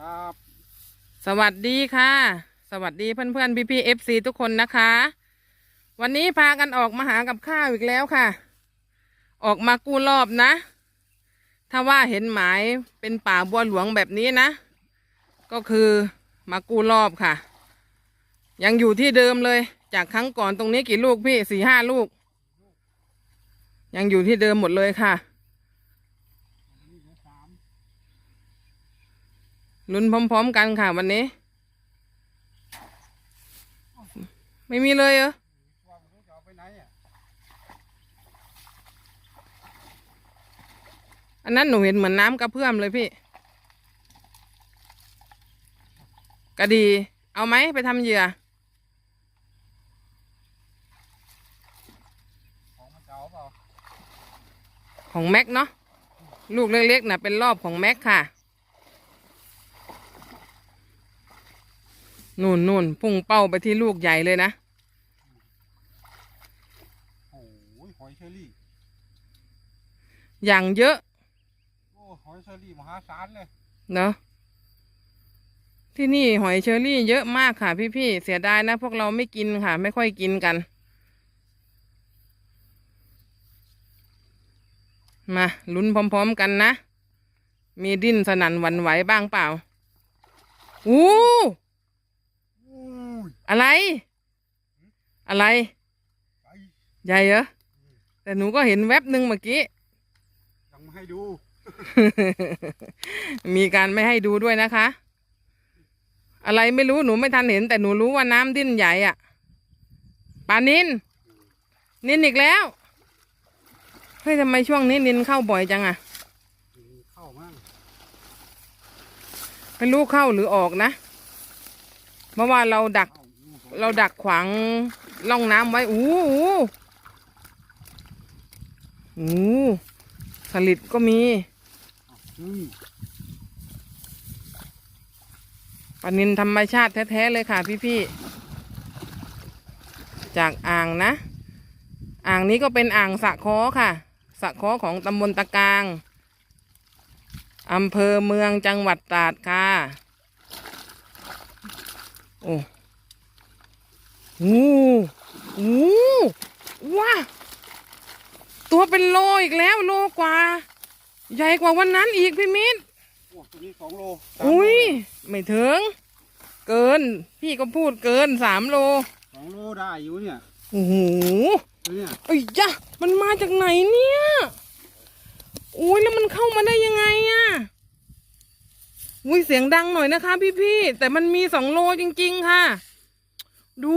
ครับ สวัสดีค่ะ สวัสดีเพื่อนเพื่อนพี่พี่เอฟซีทุกคนนะคะ วันนี้พากันออกมาหากับข้าวอีกแล้วค่ะ ออกมากู้รอบนะ ถ้าว่าเห็นหมายเป็นป่าบัวหลวงแบบนี้นะ ก็คือมากู้รอบค่ะ ยังอยู่ที่เดิมเลย จากครั้งก่อนตรงนี้กี่ลูกพี่สี่ห้าลูก ยังอยู่ที่เดิมหมดเลยค่ะ ลุ้นพร้อม ๆ กันค่ะวันนี้ ไม่มีเลยเหรออันนั้นหนูเห็นเหมือนน้ำกระเพื่อมเลยพี่กระดี เอาไหมไปทำเหยื่อของมันเก่าเปล่าของแม็กเนาะลูกเล็กๆนะเป็นรอบของแม็กค่ะ นู่นนู่นพุ่งเป้าไปที่ลูกใหญ่เลยนะ โอ้ยหอยเชอรี่อย่างเยอะ โอ้หอยเชอรี่มหาศาลเลยเนาะที่นี่หอยเชอรี่เยอะมากค่ะ พี่ๆ เสียดายนะ พวกเราไม่กินค่ะ ไม่ค่อยกินกัน มาลุ้นพร้อมๆกันนะ มีดิ้นสนั่นหวันไหวบ้างเปล่า อู้อุ้ย อะไร อะไรไปใหญ่เหรอ แต่หนูก็เห็นแวบหนึ่งเมื่อกี้ ยังไม่ให้ดู มีการไม่ให้ดูด้วยนะคะ อะไรไม่รู้หนูไม่ทันเห็น แต่หนูรู้ว่าน้ำดิ้นใหญ่อะปลานินนินอีกแล้ว เฮ้ยทำไมช่วงนี้นินเข้าบ่อยจังอะเข้ามั่งไม่รู้เข้าหรือออกนะเพราะว่าเราดัก เราดักขวางร่องน้ำไว้อู้หูอู้สลิดก็มีปลานินธรรมชาติแท้ๆเลยค่ะพี่ๆ จากอ่างนะ อ่างนี้ก็เป็นอ่างสะคอค่ะสะคอของตำบลตะกลางอำเภอเมืองจังหวัดตราดค่ะ โอ้ โหโอ้ว้าตัวเป็นโลอีกแล้วโลกว่า ใหญ่กว่าวันนั้นอีกพี่มิตรโอ้ตัวนี้สองโลสามโลอุ้ยเลยไม่ถึง เกิน พี่ก็พูดเกินสามโลสองโลได้อยู่เนี่ยโอ้โหตัวเนี่ยไอ้ยยะมันมาจากไหนเนี่ยอุ้ยแล้วมันเข้ามาได้ยังไงอะอุ้ยเสียงดังหน่อยนะคะ พี่ๆแต่มันมีสองโลจริง ๆ ค่ะ ดู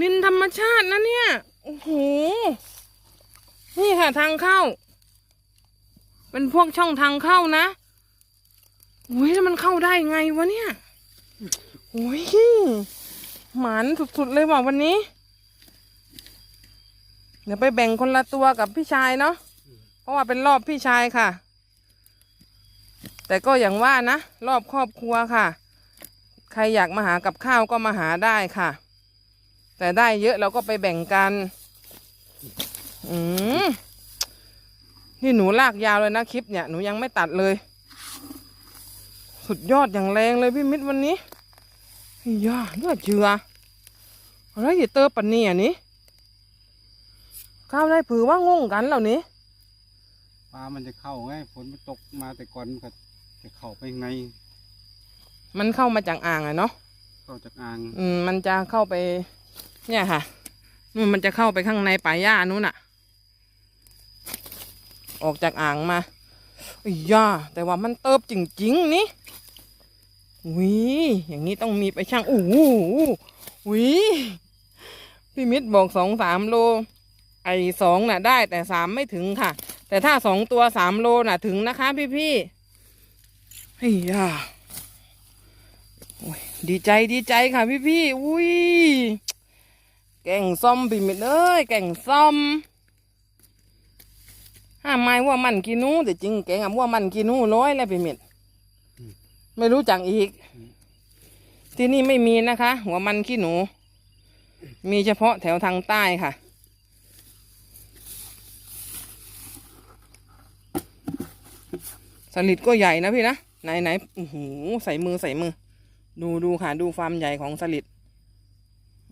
นินธรรมชาตินะเนี่ย โอ้โห นี่ค่ะทางเข้า เป็นพวกช่องทางเข้านะอุ้ยแล้วมันเข้าได้ไงวะเนี่ยโอ้ยหมานสุดๆเลยว่ะวันนี้ เดี๋ยวไปแบ่งคนละตัวกับพี่ชายเนาะ เพราะว่าเป็นรอบพี่ชายค่ะ แต่ก็อย่างว่านะ รอบครอบครัวค่ะใค รอยากมาหากับข้าวก็มาหาได้ค่ะ แต่ได้เยอะเราก็ไปแบ่งกัน อืมนี่หนูลากยาวเลยนะคลิปเนี่ยหนูยังไม่ตัดเลย สุดยอดอย่างแรงเลยพี่มิตรวันนี้ยยาเลือดเจืออะไรอย่เตอปันเนี่ยนี่ข้าวได้ผือว่างงกันแล้วนี่ปลามันจะเข้าไงฝนมันตกมาแต่ก่อนมันก็จะเข้าไปข้าง มันเข้ามาจากอ่างอะเนาะเข้าจากอ่าง อืมมันจะเข้าไป เนี่ยค่ะนู่นมันจะเข้าไปข้างในป่าหญ้านู้นอะออกจากอ่างมาอ้ยย่าแต่ว่ามันเติบจริงๆนี่วิอย่างนี้ต้องมีไปช่างอู้หูวิพี่มิตรบอกสองสามโล ไอสองน่ะได้แต่สามไม่ถึงค่ะ แต่ถ้าสองตัวสามโลน่ะถึงนะคะพี่พี่ๆเฮ้ยย่าโอ้ย ดีใจดีใจค่ะพี่พี่ๆอุ้ยแก่งซ่อมพี่มิดเอ้ยแก่งซ่อมห้ามไม้ว่ามันกินูแต่จริงแกงอะว่ามันกินูร้อยแล้วพี่มิดไม่รู้จักอีก ที่นี่ไม่มีนะคะ หัวมันขี้หนู มีเฉพาะแถวทางใต้ค่ะสลิดก็ใหญ่นะพี่นะใไหนไหนโอ้โหใส่มือใส่มือ ดูดูค่ะดูความใหญ่ของสลิด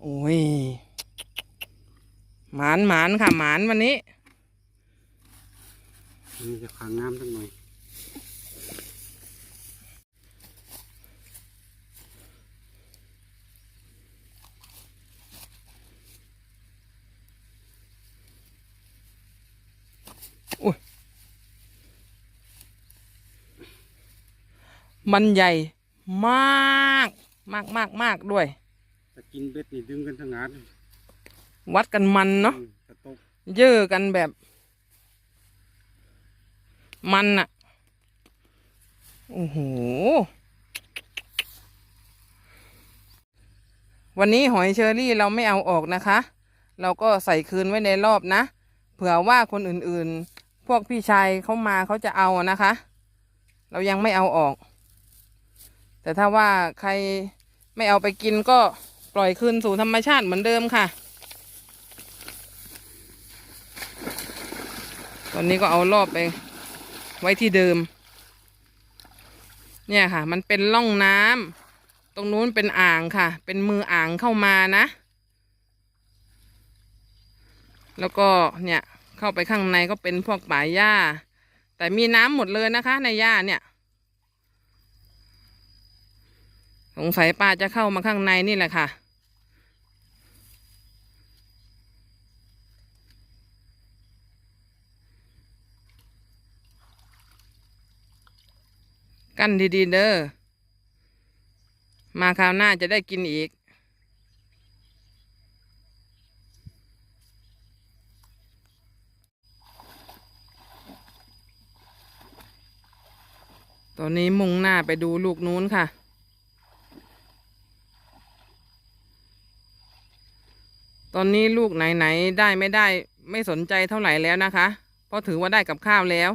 โอ้ยหมานหมานค่ะหมานวันนี้นี่จะขังน้ำสักหน่อยมันใหญ่ มาก มากมากมากด้วยแต่กินเบ็ดนี่ดึงกันทั้งงานวัดกันมันเนาะอืมกระตกเยอะกันแบบ มันอะโอ้โห วันนี้หอยเชอรี่เราไม่เอาออกนะคะ เราก็ใส่คืนไว้ในรอบนะ เผื่อว่าคนอื่นๆ พวกพี่ชายเขามาเขาจะเอานะคะ เรายังไม่เอาออก แต่ถ้าว่าใครไม่เอาไปกินก็ปล่อยคืนสู่ธรรมชาติเหมือนเดิมค่ะ ตอนนี้ก็เอารอบไปไว้ที่เดิม เนี่ยค่ะ มันเป็นร่องน้ำตรงนู้นเป็นอ่างค่ะ เป็นมืออ่างเข้ามานะ แล้วก็เนี่ยเข้าไปข้างในก็เป็นพวกป่าหญ้า แต่มีน้ำหมดเลยนะคะ ในหญ้าเนี่ย สงสัยปลาจะเข้ามาข้างในนี่แหละค่ะกั้นดีๆเด้อ มาคราวหน้าจะได้กินอีก ตอนนี้มุ่งหน้าไปดูลูกนู้นค่ะ ตอนนี้ลูกไหนๆได้ไม่ได้ไม่สนใจเท่าไหร่แล้วนะคะ เพราะถือว่าได้กับข้าวแล้ว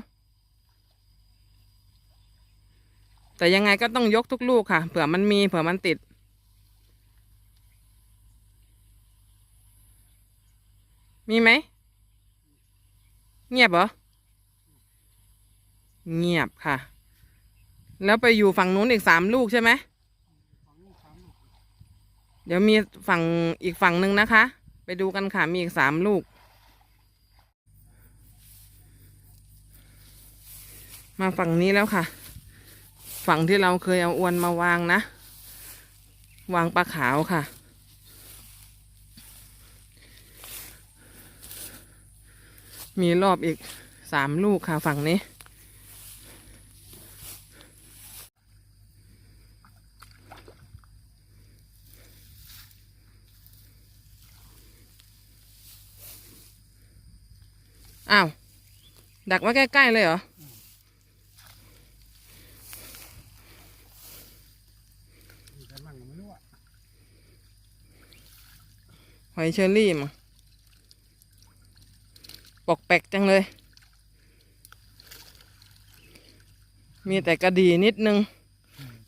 แต่ยังไงก็ต้องยกทุกลูกค่ะ เผื่อมันมีเผื่อมันติด มีไหม เงียบเหรอ เงียบค่ะ แล้วไปอยู่ฝั่งนู้นอีกสามลูกใช่ไหมเดี๋ยวมีฝั่งอีกฝั่งหนึ่งนะคะ ไปดูกันค่ะ มีอีกสามลูก มาฝั่งนี้แล้วค่ะ ฝั่งที่เราเคยเอาอวนมาวางนะ วางปลาขาวค่ะ มีรอบอีกสามลูกค่ะฝั่งนี้ อ้าว ดักไว้ใกล้ ๆ เลยเหรอมีแต่มั่งก็ไม่รู้อะหอยเชอรี่มั้งปอกแปกจังเลย มีแต่กระดีนิดนึง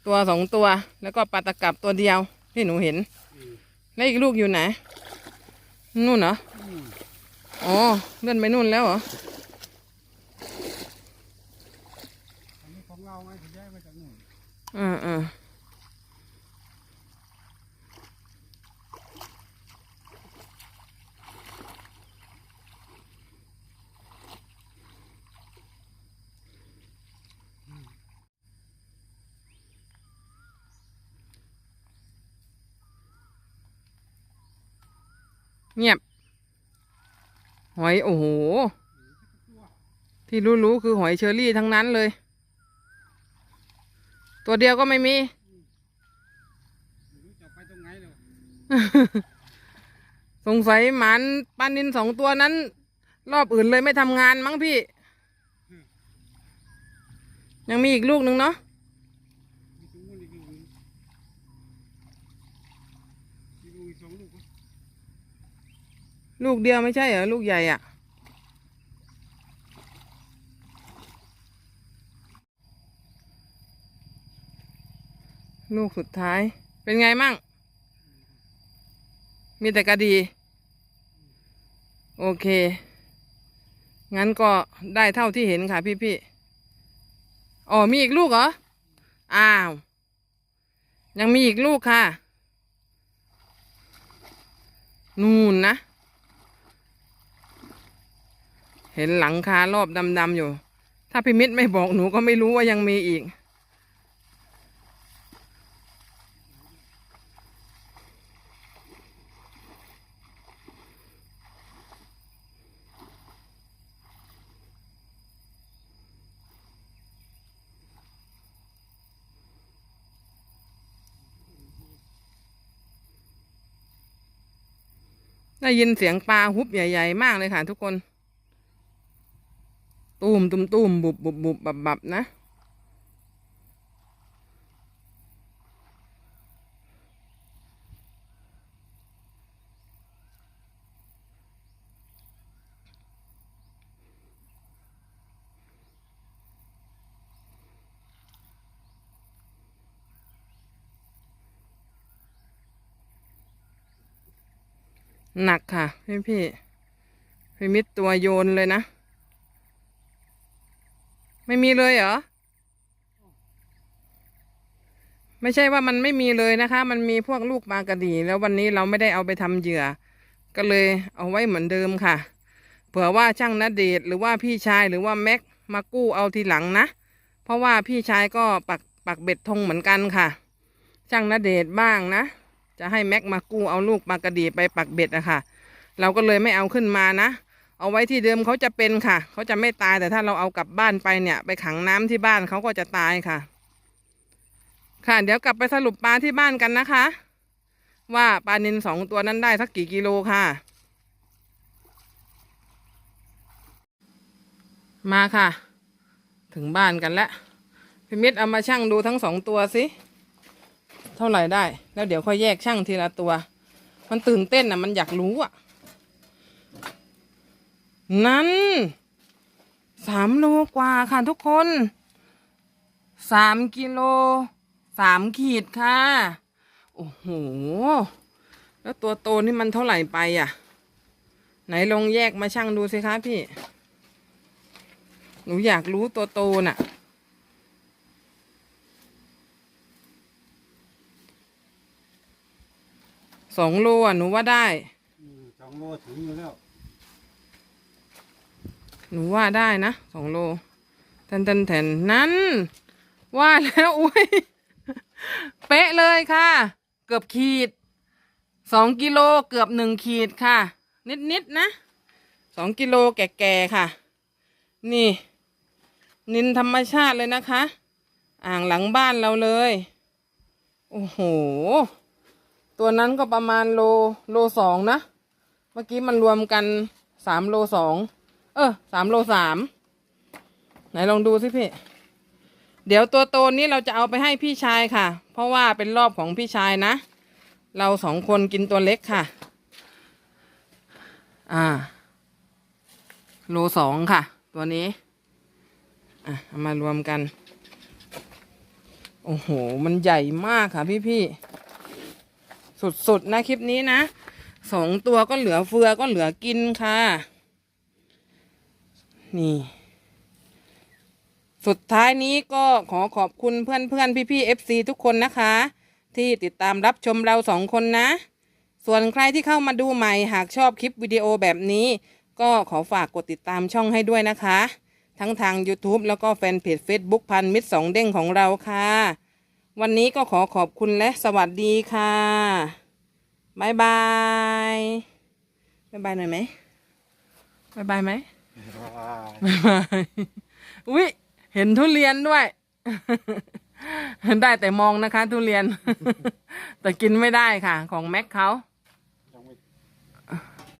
ตัวสองตัว แล้วก็ปลาตะกับตัวเดียวที่หนูเห็นอืมแล้วอีกลูกอยู่ไหน นู่นเหรอ อืมอ๋อเลื่อนไปนู่นแล้วเหรออันนี้ของเราไงที่ย้ายมาจากนู่นอ่าอ่าเงียบห อยโอ้โห ที่รู้ๆคือหอยเชอรี่ทั้งนั้นเลย ตัวเดียวก็ไม่มีไม่รู้จะไปตรงไหนเลยสงสัยหมันปลานินสองตัวนั้น รอบอื่นเลยไม่ทำงานมั้งพี่ ยังมีอีกลูกหนึ่งเนาะ มีตรงนู้นอีกลูกหนึงมีลูกอีกสองลูกมั้ย ลูกเดียวไม่ใช่เหรอ ลูกใหญ่อะลูกสุดท้าย เป็นไงมั่ง มีแต่กระดี โอเค งั้นก็ได้เท่าที่เห็นค่ะพี่พี่ๆอ๋อมีอีกลูกเหรอ อ้าว ยังมีอีกลูกค่ะ นู่นนะ เห็นหลังคารอบดำๆอยู่ ถ้าพิมิตไม่บอกหนูก็ไม่รู้ว่ายังมีอีก ได้ยินเสียงปลาฮุบใหญ่ ๆ มากเลยค่ะทุกคน มตุมตูมบุบบุบบุบบับบับนะ หนักค่ะพี่พี่พี่มิดตัวโยนเลยนะ ไม่มีเลยเหรอ ไม่ใช่ว่ามันไม่มีเลยนะคะ มันมีพวกลูกปลากระดี แล้ววันนี้เราไม่ได้เอาไปทำเหยื่อ ก็เลยเอาไว้เหมือนเดิมค่ะ เผื่อว่าช่างนเดชหรือว่าพี่ชายหรือว่าแม็กมากู้เอาทีหลังนะ เพราะว่าพี่ชายก็ปักปักเบ็ดธงเหมือนกันค่ะ ช่างนเดชบ้างนะ จะให้แม็กมากู้เอาลูกปลากระดีไปปักเบ็ดอะค่ะ เราก็เลยไม่เอาขึ้นมานะ เอาไว้ที่เดิมเขาจะเป็นค่ะ เขาจะไม่ตายแต่ถ้าเราเอากลับบ้านไปเนี่ย ไปขังน้ำที่บ้านเขาก็จะตายค่ะ ค่ะ เดี๋ยวกลับไปสรุปปลาที่บ้านกันนะคะ ว่าปลานินสองตัวนั้นได้สักกี่กิโลค่ะ มาค่ะ ถึงบ้านกันแล้วพิมิตเอามาชั่งดูทั้งสองตัวสิเท่าไหร่ได้ แล้วเดี๋ยวค่อยแยกชั่งทีละตัว มันตื่นเต้นอะมันอยากรู้อะ นั้นสามโลกว่าค่ะทุกคนสามกิโลสามขีดค่ะ โอ้โห แล้วตัวโตนี่มันเท่าไหร่ไปอะ ไหนลงแยกมาชั่งดูสิคะพี่ หนูอยากรู้ตัวโตน่ะ สองโลอะ หนูว่าได้สองโลถึงอยู่แล้ว หนูว่าได้นะสองโลแทนแทนแทนนั้น ว่าแล้วอุ้ยเป๊ะเลยค่ะ เกือบขีดสองกิโลเกือบหนึ่งขีดค่ะ นิดๆนนะสองกิโลแก่ๆค่ะ นี่ นินธรรมชาติเลยนะคะ อ่างหลังบ้านเราเลย โอ้โห ตัวนั้นก็ประมาณโลโลสองนะ เมื่อกี้มันรวมกันสามโลสอง เออสามโลสามไหนลองดูสิพี่ เดี๋ยวตัวโตนี้เราจะเอาไปให้พี่ชายค่ะ เพราะว่าเป็นรอบของพี่ชายนะ เราสองคนกินตัวเล็กค่ะ อ่า โลสองค่ะ ตัวนี้ อะเอามารวมกัน โอ้โห มันใหญ่มากค่ะพี่พี่ๆสุดๆนะคลิปนี้นะสองตัวก็เหลือเฟือก็เหลือกินค่ะ นี่ สุดท้ายนี้ก็ขอขอบคุณเพื่อนเพื่อนพี่พี่เอฟซีทุกคนนะคะ ที่ติดตามรับชมเราสองคนนะ ส่วนใครที่เข้ามาดูใหม่หากชอบคลิปวิดีโอแบบนี้ ก็ขอฝากกดติดตามช่องให้ด้วยนะคะ ทั้งทาง YouTube แล้วก็แฟนเพจ Facebook พันมิตรสองเด้งของเราค่ะ วันนี้ก็ขอขอบคุณและสวัสดีค่ะบายบายบายบายหน่อยไหมบายบายไหม ว้ายบายอุ๊ยเห็นทุเรียนด้วย ได้แต่มองนะคะ ทุเรียน แต่กินไม่ได้ค่ะ ของแม็กเขา